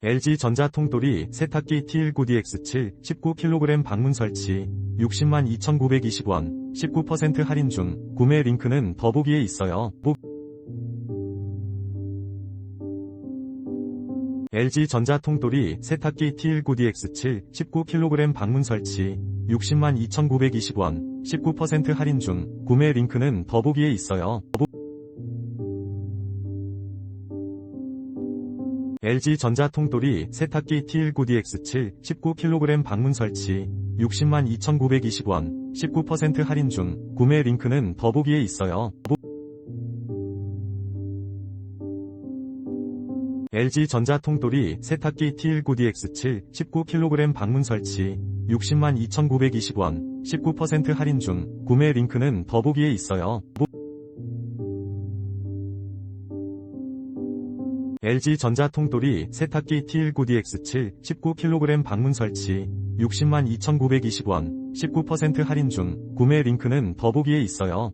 LG전자 통돌이 세탁기 T19DX7 19kg 방문 설치 60만 2,920원 19% 할인 중 구매 링크는 더보기에 있어요. 보- LG전자 통돌이 세탁기 T19DX7 19kg 방문 설치 60만 2,920원 19% 할인 중 구매 링크는 더보기에 있어요. LG전자 통돌이 세탁기 T19DX7 19kg 방문 설치 60만 2,920원 19% 할인 중 구매 링크는 더보기에 있어요. LG전자 통돌이 세탁기 T19DX7 19kg 방문 설치 60만 2,920원 19% 할인 중 구매 링크는 더보기에 있어요. LG전자 통돌이 세탁기 T19DX7 19kg 방문 설치 60만 2,920원 19% 할인 중 구매 링크는 더보기에 있어요.